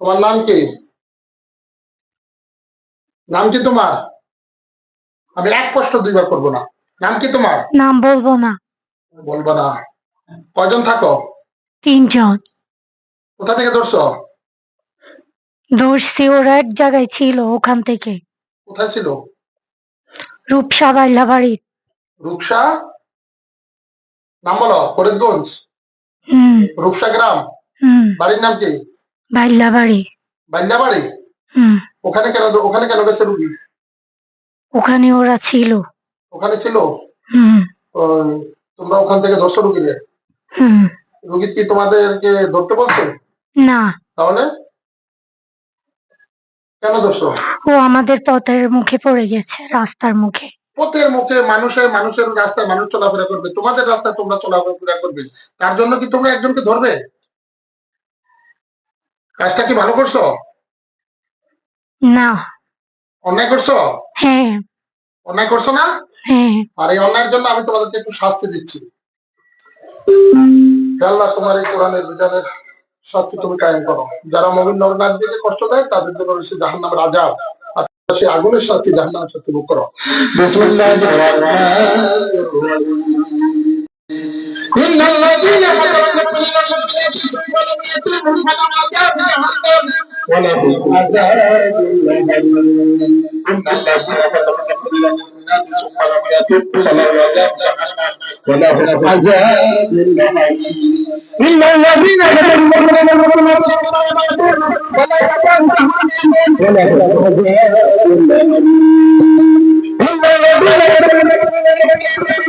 তোমার নাম কি? নাম কি তোমার? আমি এক কষ্ট দুইবার করব না। নাম কি তোমার? নাম বলব না। বলব না। কয়জন থাকো? তিনজন। কোথা থেকে ধরছো? ধরছি ওরা এক জায়গায় ছিল ওখান থেকে। কোথায় ছিল? রূপসা বাইলা বাড়ি রূপসা? নাম বলো ফরিদগঞ্জ? হুম। রূপসা গ্রাম? বাড়ির নাম কি? হুম। ওখানে কেন ওখানে কেন গেছে রুগী? ওখানে ওরা ছিল। ওখানে ছিল? হুম। তোমরা ওখান থেকে ধরছো রুগীরে হুম। রুগী কি তোমাদেরকে ধরতে বলছে? না। তাহলে? কেন ধরছো? ও আমাদের পথের মুখে পড়ে গেছে রাস্তার মুখে। পথের মুখে মানুষের মানুষের রাস্তায় মানুষ চলাফেরা করবে। তোমাদের রাস্তায় তোমরা চলাফেরা করবে। তার জন্য কি তোমরা একজনকে ধরবে? কাজটা কি ভালো করছ? না। অন্যায় করছ? হ্যাঁ। অন্যায় করছ না? হ্যাঁ। আর এই অন্যায়ের জন্য আমি তোমাদেরকে একটু শাস্তি দিচ্ছি। আল্লাহ তোমার এই কোরআনের বিধানের শাস্তি তুমি কায়েম করো। যারা মবিন নরনাথ দিকে কষ্ট দেয় তাদের জন্য রয়েছে জাহান নামের আজাব আর সে আগুনের শাস্তি জাহান নামের শাস্তি ভোগ করো। বিসমিল্লাহির রহমানির রহিম। إن الذين فتنوا من المؤمنين ثم لم يتوبوا فلهم عذاب جهنم ولهم عذاب الأليم إن الذين فتنوا من المؤمنات ثم لم يتوبوا فلهم عذاب جهنم ولهم عذاب الأليم إن الذين فتنوا من المؤمنات ثم لم يتوبوا فلهم عذاب جهنم ولهم عذاب الأليم إن الذين فتنوا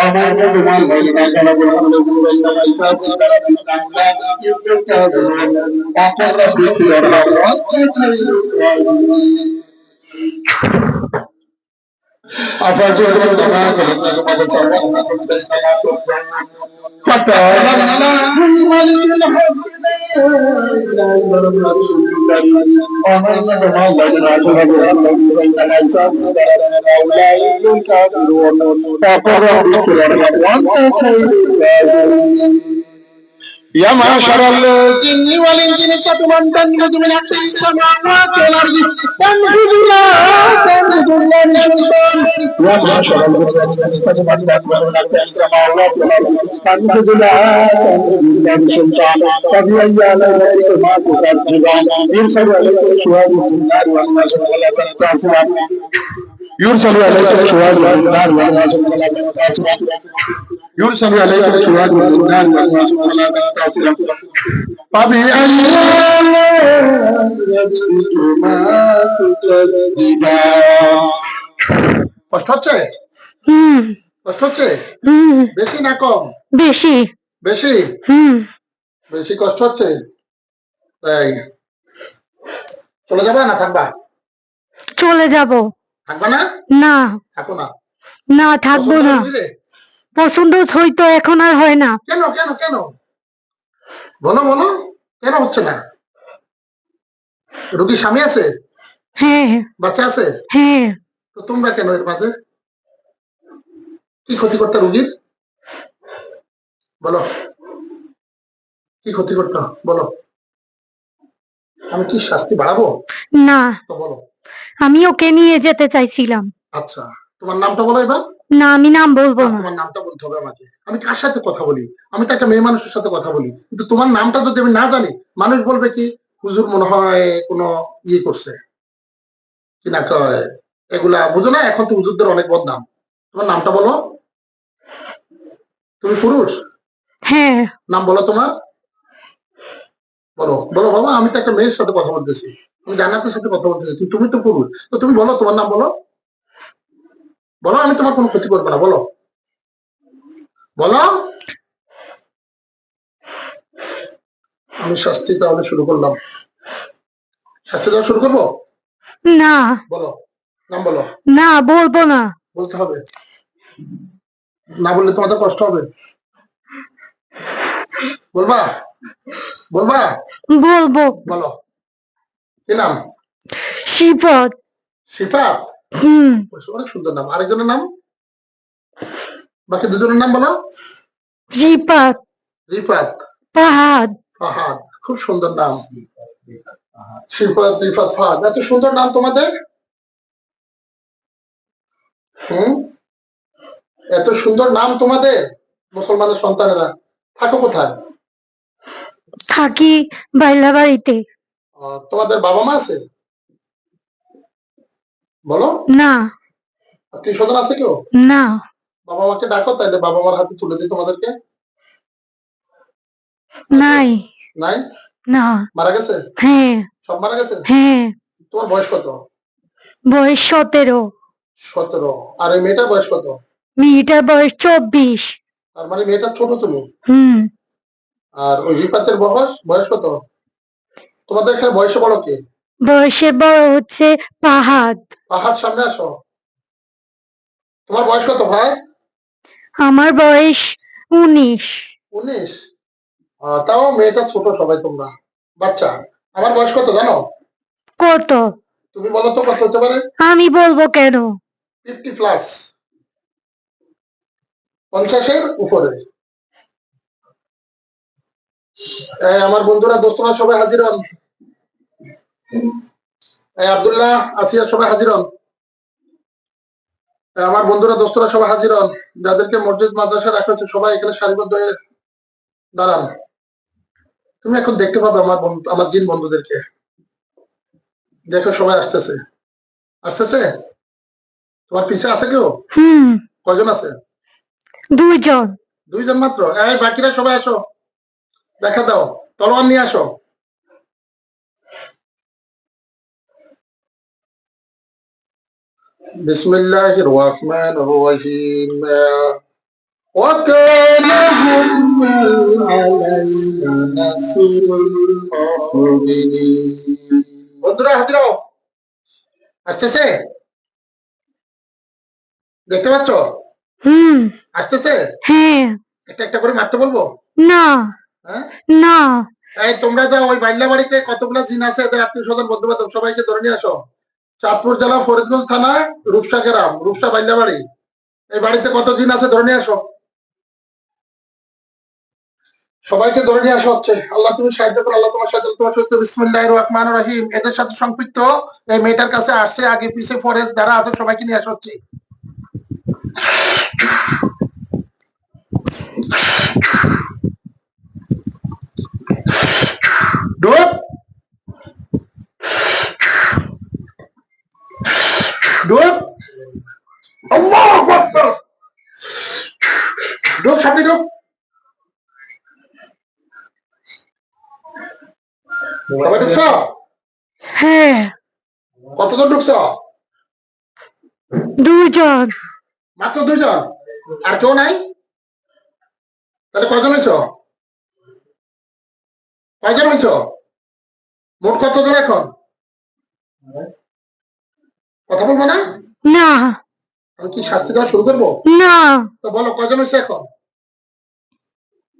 আমার তোমার ভাই না কেন বলব ভাই না ভাই সব তারা বাংলা ইউটিউব কেন বাংলা দেখি আর বাংলা أولئك الكافرون وقل ربك يرحم وانت خير الراحمين يا معشر الجن والانس استطعتم ان تنفذوا من اقطار السماوات والارض فانفذوا لا تنفذوا الا بسلطان يا معشر الجن والانس استطعتم ان تنفذوا من اقطار السماوات والارض فانفذوا لا تنفذوا الا بسلطان فبأي آلاء ربكما تكذبان يرسل عليكم شهاب من النار والناس ولا تنتصرون يرسل عليكم شهاب من النار والناس ولا تنتصرون يرسل عليكم شهاد من النار والناس ولا تنتصرون فبأي آلاء ربكما تكذبان কষ্ট হচ্ছে হুম কষ্ট হচ্ছে হুম বেশি না কম বেশি বেশি হুম বেশি কষ্ট হচ্ছে তাই চলে যাবে না থাকবা চলে যাব থাকবা না না থাকো না না থাকবো পছন্দ না বুঝলে? পছন্দ হইতো এখন আর হয় না। কেন কেন কেন? বলো বলো কেন হচ্ছে না? রুগী স্বামী আছে? হ্যাঁ। বাচ্চা আছে? হ্যাঁ। তো তোমরা কেন এর মাঝে? কি ক্ষতি করতে রুগীর? বলো। কি ক্ষতি করতে বলো। আমি কি শাস্তি বাড়াবো? না। তো বলো। আমি ওকে নিয়ে যেতে চাইছিলাম। আচ্ছা। তোমার নামটা বলো এবার। না আমি নাম বলব না, তোমার নামটা বলতে হবে আমাকে। আমি কার সাথে কথা বলি? আমি তো একটা মেয়ে মানুষের সাথে কথা বলি। কিন্তু তোমার নামটা যদি আমি না জানি মানুষ বলবে কি হুজুর মনে হয় কোনো ইয়ে করছে। কি না কয়? এগুলা বুঝো না এখন তো হুজুরদের অনেক বদনাম। তোমার নামটা বলো। তুমি পুরুষ? হ্যাঁ। নাম বলো তোমার। বলো বলো বাবা আমি তো একটা মেয়ের সাথে কথা বলতেছি। আমি জান্নাতের সাথে কথা বলতেছি। তুমি তো পুরুষ। তো তুমি বলো তোমার নাম বলো। বলো আমি তোমার কোনো ক্ষতি করব না বলো। বলো। আমি শাস্তি তাহলে শুরু করলাম। শাস্তি দেওয়া শুরু করব? না। বলো নাম বলো। না বলব না। বলতে হবে। না বললে তোমাদের কষ্ট হবে। বলবা? বলবা? বলব। বলো। কি নাম? শিফাত হুম অনেক সুন্দর নাম। আরেকজনের নাম? বাকি দুজনের নাম বলো। রিপাত। রিফাত পাহাদ ফাহাদ খুব সুন্দর নাম। শিফাত রিফাত ফাহাদ এত সুন্দর নাম তোমাদের? হুম? এত সুন্দর নাম তোমাদের মুসলমানের সন্তানেরা। থাকো কোথায়? থাকি বাইলা বাড়িতে তোমাদের বাবা মা আছে? বলো? না। আত্মীয় স্বজন আছে কেউ? না। বাবা মাকে ডাকো তাইলে বাবা মার হাতে তুলে দিই তোমাদেরকে। নাই। নাই? না। মারা গেছে? হ্যাঁ। সব মারা গেছে? হ্যাঁ। তোমার বয়স কত? বয়স সতেরো। সতেরো। আর এই মেয়েটার বয়স কত? মেয়েটার বয়স চব্বিশ। তার মানে মেয়েটা ছোট তুমি? হুম। আর ওই রিপাতের বয়স বয়স কত? তোমাদের এখানে বয়সে বড় কে? বয়সে বড় হচ্ছে পাহাদ পাহাড় সামনে আসো। তোমার বয়স কত ভাই? আমার বয়স উনিশ। উনিশ? তাও মেয়েটা ছোট সবাই তোমরা। বাচ্চা আমার বয়স কত জানো? কত? তুমি বলো তো কত হতে পারে? আমি বলব কেন? Fifty plus. পঞ্চাশের উপরে। আমার বন্ধুরা দোস্তরা সবাই হাজির হন। আব্দুল্লাহ আসিয়া সবাই হাজির হন। আমার বন্ধুরা দোস্তরা সবাই হাজির হন। যাদেরকে মসজিদ মাদ্রাসা রাখা হচ্ছে সবাই এখানে সারিবদ্ধ হয়ে দাঁড়ান। তুমি এখন দেখতে পাবে আমার বন্ধু আমার জিন বন্ধুদেরকে। দেখো সবাই আসতেছে। আসতেছে? তোমার পিছে আছে কেউ? হুম। কয়জন আছে? দুইজন। দুইজন মাত্র? এই বাকিরা সবাই আসো। দেখা দাও। তলোয়ার নিয়ে আসো। বিসমিল্লাহ রহমান রহিম وكان حقا علينا نصر المؤمنين বন্ধুরা হাজির হও আসতেছে দেখতে পাচ্ছ হুম আসতেছে হ্যাঁ একটা একটা করে মারতে বলবো না হ্যাঁ না এই তোমরা যাও ওই বাইল্লা বাড়িতে কতগুলো জিন আছে এদের আত্মীয় স্বজন বন্ধু বান্ধব সবাইকে ধরে নিয়ে আসো চাঁদপুর জেলা ফরিদগঞ্জ থানা রূপসা গ্রাম, রূপসা বাড়ি এই বাড়িতে কত জিন আছে ধরে নিয়ে আসো? সবাইকে ধরে নিয়ে আসা হচ্ছে। আল্লাহ তুমি সাহায্য করো, আল্লাহ তোমার সাথে তোমার সহিত বিসমিল্লাহ রহমান রহিম, এদের সাথে সম্পৃক্ত এই মেয়েটার কাছে আসছে, আগে পিছে ফরেস্ট যারা আছে সবাইকে নিয়ে আসা হচ্ছে। ঢোক ঢোক আল্লাহু ঢোক সামনে ঢোক সবাই ঢুকছ? হ্যাঁ। কতজন ঢুকছ? দুজন মাত্র দুজন আর কেউ নাই? তাহলে কয়জন হয়েছ? কয়জন হয়েছ? মোট কতজন এখন? কথা বলব না? না। আমি কি শাস্তি দেওয়া শুরু করব? না। তো বলো কজন হয়েছে এখন?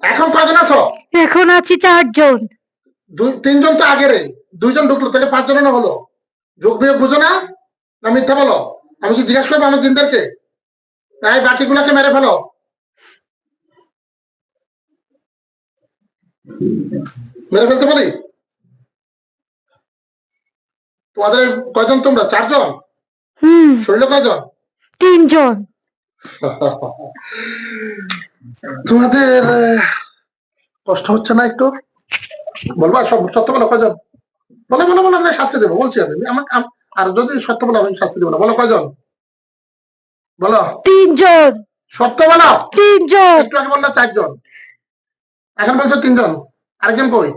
এখন কজন আছো? এখন আছি চারজন। দুই তিনজন তো আগেরে। দুইজন ঢুকলো তাহলে পাঁচজন না হলো। যোগ বিয়োগ বুঝো না? না মিথ্যা বলো? আমি কি জিজ্ঞাসা করব আমার জিনদেরকে? তাই বাকিগুলাকে মেরে ফেলো। মেরে ফেলতে পারি? তোমাদের কয়জন তোমরা? চারজন? হুম। কয়জন? তিনজন। তোমাদের কষ্ট হচ্ছে না একটু? বলবা সব সত্য বলো কয়জন? বলো বলো বলো না শাস্তি দেবো বলছি আমি। আমার আর যদি সত্য বলো আমি শাস্তি দেবো না। বলো কজন বলো। তিনজন। সত্য বলো। তিনজন। একটু আগে বলল চারজন। এখন বলছো তিনজন। আরেকজন কই?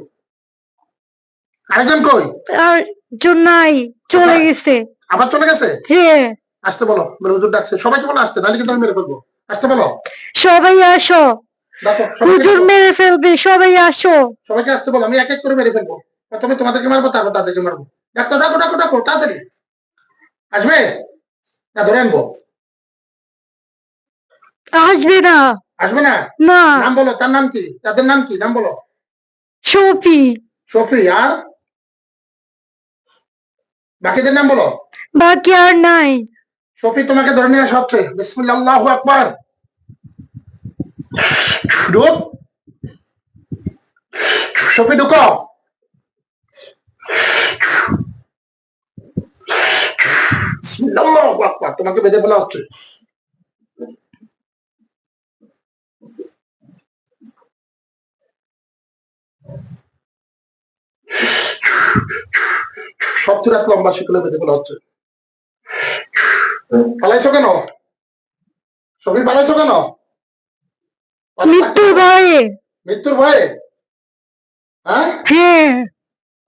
আরেকজন কই? আর জন নাই চলে গেছে। আবার চলে গেছে? হ্যাঁ। আসতে বলো বলে হুজুর ডাকছে। সবাইকে বলো আসতে নাহলে কিন্তু আমি মেরে ফেলব। আসতে বলো। সবাই আসো। হুজুর মেরে ফেলবে সবাই আসো। সবাইকে আসতে বলো আমি এক এক করে মেরে ফেলব। প্রথমে তোমাদেরকে মারবো তারপর তাদেরকে মারবো। ডাক্তার ডাকো ডাকো ডাকো তাড়াতাড়ি। আসবে? না ধরে আনব। আসবে না। আসবে না? না। নাম বলো তার নাম কি? তাদের নাম কি? নাম বলো। সফি সফি আর? বাকিদের নাম বলো। বাকি আর নাই। সফি তোমাকে ধরে নিয়ে হচ্ছে বিসমিল্লাহ ঢুক। সফি ঢুকো। বিসমিল্লাহ তোমাকে বেঁধে ফেলা হচ্ছে। সত্তর এক লম্বা শিকলে বেঁধে ফেলা হচ্ছে। পালাইছো কেন? সবই পালাইছো কেন? মৃত্যুর ভয়ে। মৃত্যুর ভয়ে? হ্যাঁ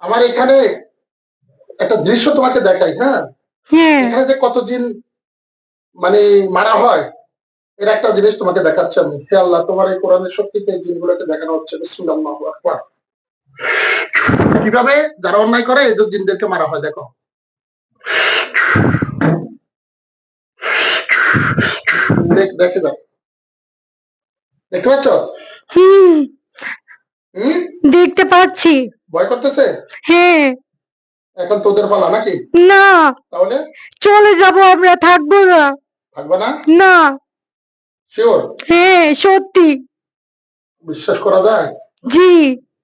আমার এখানে একটা দৃশ্য তোমাকে দেখাই হ্যাঁ? এখানে যে কতদিন মানে মারা হয় এর একটা জিনিস তোমাকে দেখাচ্ছি আমি। হে আল্লাহ তোমার এই কোরআনের শক্তিতে এই জিনগুলোকে দেখানো হচ্ছে। কীভাবে? যারা অন্যায় করে এই জিনদেরকে মারা হয় দেখো। দেখ দেখে দাও দেখতে পাচ্ছ? হুম। দেখতে পাচ্ছি। ভয় করতেছে? হ্যাঁ। এখন তোদের পালা নাকি? না। তাহলে? চলে যাব আমরা থাকব না। থাকব না? না। শিওর হ্যাঁ সত্যি। বিশ্বাস করা যায়? জি।